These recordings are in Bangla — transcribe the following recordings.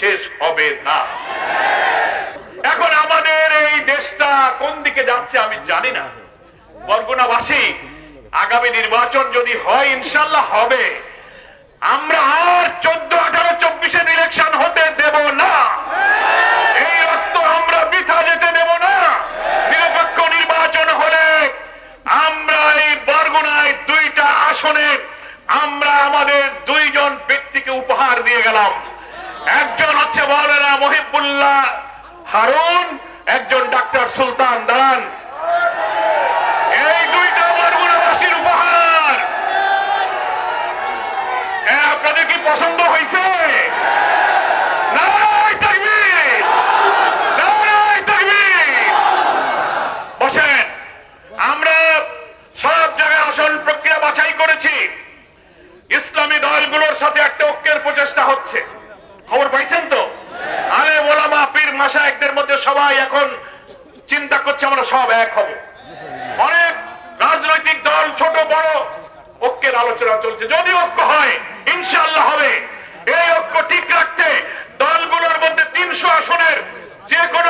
শেষ হবে না। এখন আমাদের এই দেশটা কোন দিকে যাচ্ছে আমি জানি না। বরগুনাবাসী, আগামী নির্বাচন যদি হয় ইনশাল্লাহ হবে। আমরা আর চোদ্দ, আঠারো, চব্বিশের ইলেকশন হতে দেব না। এই রক্ত আমরা বৃথা যেতে দেব না। নিরপেক্ষ নির্বাচন হলে আমরা এই বরগুনায় দুইটা আসনে, আমরা আমাদের দুইজন ব্যক্তিকে উপহার দিয়ে গেলাম। একজন হচ্ছে মৌলানা মহিবুল্লাহ হারুন, একজন ডাক্তার সুলতান দান এই দুইটা বরগুনাবাসীর উপহার। আপনাদের কি পছন্দ হয়েছে আমরা সব জায়গায় প্রক্রিয়া বাছাই করেছি। ইসলামী দলগুলোর সাথে একটা ঐক্যের প্রচেষ্টা হচ্ছে। খবর পাইছেন তো? আরে ওলামা পীর মাসা একদের মধ্যে সবাই এখন চিন্তা করছে আমরা সব এক হব। অনেক রাজনৈতিক দল, ছোট, বড়, ঐক্যের আলোচনা চলছে। যদি ঐক্য হয় ইনশাল্লাহ হবে। এই ঐক্য ঠিক রাখতে দলগুলোর মধ্যে তিনশো আসনের যে কোনো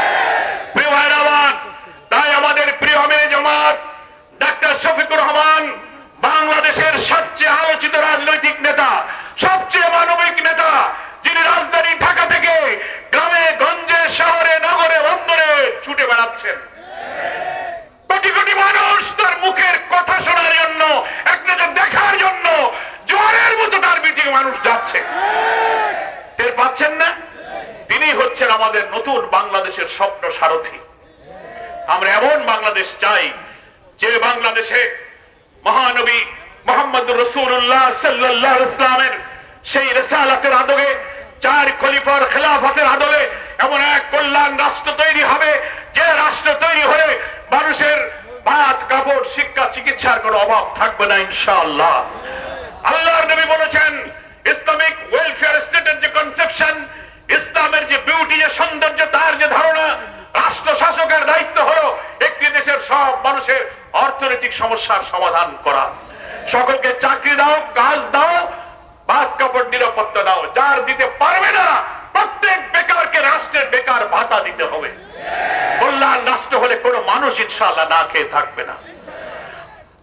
বেড়াচ্ছেন কোটি কোটি মানুষ তার মুখের কথা শোনার জন্য, এক নজর দেখার জন্য, জোয়ারের মতো তার মিটিং মানুষ যাচ্ছে। টের পাচ্ছেন না? তিনি হচ্ছেন আমাদের নতুন বাংলাদেশের স্বপ্ন সারথী। আমরা এমন বাংলাদেশ চাই যে বাংলাদেশে মহানবী মোহাম্মদ রসুল্লাহ সাল্লাহ ইসলামের সেই রেসালাতের আদলে, চার খলিফার খেলাফতের আদলে এমন এক কল্যাণ রাষ্ট্র তৈরি হবে যে রাষ্ট্র তৈরি হলে মানুষের ভাত কাপড়, শিক্ষা, চিকিৎসার কোনো অভাব থাকবে না, ইনশাআল্লাহ। আল্লাহর নবী বলেছেন, ইসলামিক ওয়েলফেয়ার স্টেটের যে কনসেপশন ইসলামের যে বিউটি যে সৌন্দর্য, তার যে ধারণা, রাষ্ট্র শাসকের দায়িত্ব হলো একটি দেশের সব মানুষের অর্থনৈতিক সমস্যার সমাধান করা। সকলকে চাকরি দাও, কাজ দাও ভাত কাপড় নিরাপত্তা দাও। যার দিতে পারবে না, প্রত্যেক বেকারকে রাষ্ট্রের বেকার ভাতা দিতে হবে কল্যাণ রাষ্ট্র হলে কোনো মানুষ ইনশাল্লাহ না খেয়ে থাকবে না।